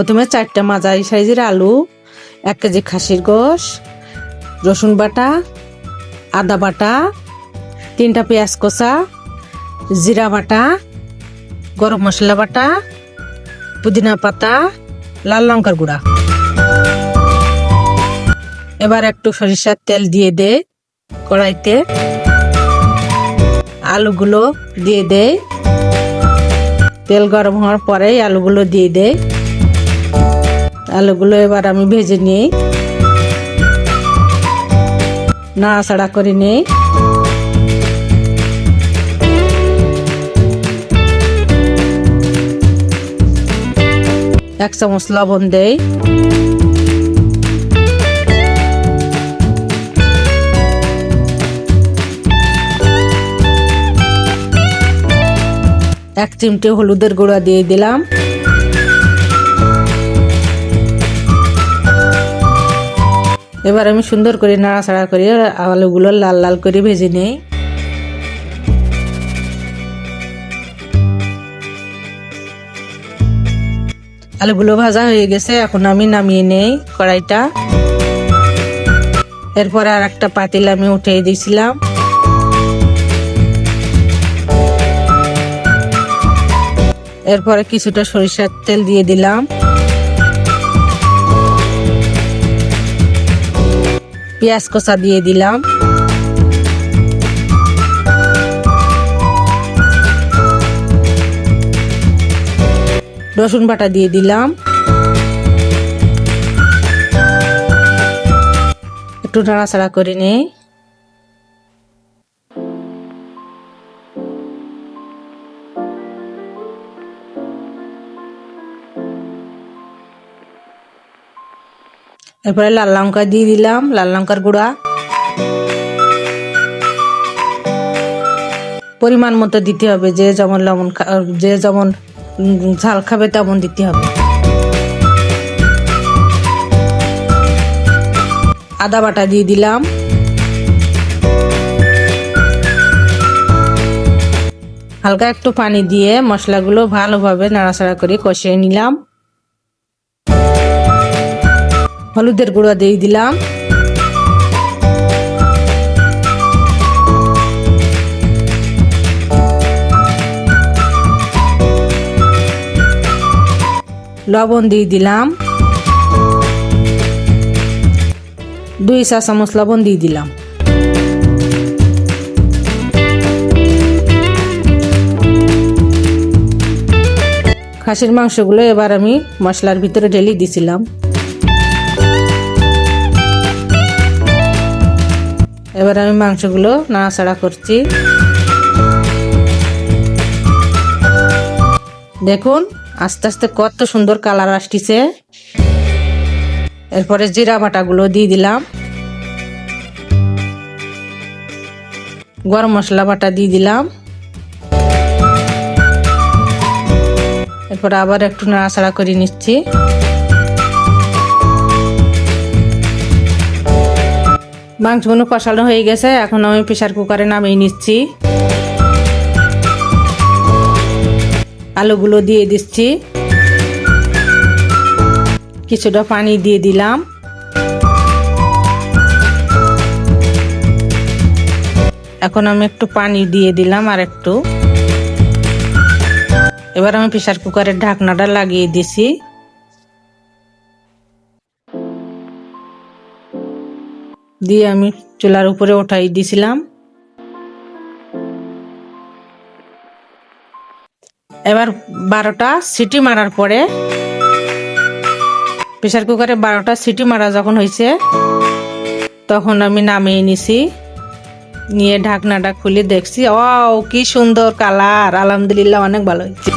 প্রথমে চারটা মাঝারি সাইজের আলু, এক কেজি খাসির গোশ, রসুন বাটা, আদা বাটা, তিনটা পেঁয়াজ কষা জিরা বাটা, গরম মশলা বাটা, পুদিনা পাতা, লাল লঙ্কার গুঁড়া। এবার একটু সরিষার তেল দিয়ে দে কড়াইতে। আলুগুলো দিয়ে দে। তেল গরম হওয়ার পরেই আলুগুলো দিয়ে দে। আলুগুলো এবার আমি ভেজে নিই। নাড়াচাড়া করে নিই। এক চামচ লবণ দেই। এক চিমটে হলুদের গুঁড়া দিয়ে দিলাম। এবার আমি সুন্দর করে নাড়াচাড়া করে আলুগুলো লাল লাল করে ভেজে নিই। আলুগুলো ভাজা হয়ে গেছে, এখন আমি নামিয়ে নেই কড়াইটা। এরপরে আর একটা পাতিল আমি উঠিয়ে দিয়েছিলাম। এরপরে কিছুটা সরিষার তেল দিয়ে দিলাম। পেঁয়াজ কষা দিয়ে দিলাম। রসুন বাটা দিয়ে দিলাম। একটু নাড়াচাড়া করে নেই। এরপরে লাল লঙ্কা দিয়ে দিলাম, লাল লঙ্কার গুঁড়া। পরিমাণ মতো দিতে হবে, যে যেমন লবণ যে যেমন ঝাল খাবে তেমন দিতে হবে। আদা বাটা দিয়ে দিলাম। হালকা একটু পানি দিয়ে মশলাগুলো ভালোভাবে নাড়াচাড়া করে কষিয়ে নিলাম। হলুদের গুঁড়ো দিয়ে দিলাম। লবণ দিয়ে দিলাম। দুই চা চামচ লবণ দিয়ে দিলাম। খাসির মাংসগুলো এবার আমি মশলার ভিতরে ঢেলে দিছিলাম। এবার আমি মাংসগুলো নাড়াচাড়া করছি। দেখুন, আস্তে আস্তে কত সুন্দর কালার আসতেছে। এরপরে জিরা বাটাগুলো দিয়ে দিলাম। গরম মশলা বাটা দিয়ে দিলাম। এরপর আবার একটু নাড়াচাড়া করে নিচ্ছি। মাংসগুলো কষানো হয়ে গেছে, এখন আমি প্রেশার কুকারে নামিয়ে নিচ্ছি। আলুগুলো দিয়ে দিচ্ছি। কিছুটা পানি দিয়ে দিলাম। এখন আমি একটু পানি দিয়ে দিলাম আর একটু। এবার আমি প্রেশার কুকারের ঢাকনাটা লাগিয়ে দিছি। দিয়ে আমি চুলার উপরে ওঠাই দিছিলাম। এবার বারোটা সিটি মারার পরে প্রেশার কুকারে বারোটা সিটি মারা যখন হয়েছে তখন আমি নামিয়ে নিছি। নিয়ে ঢাকনাটা খুলে দেখছি ও কি সুন্দর কালার! আলহামদুলিল্লাহ, অনেক ভালো হয়েছে।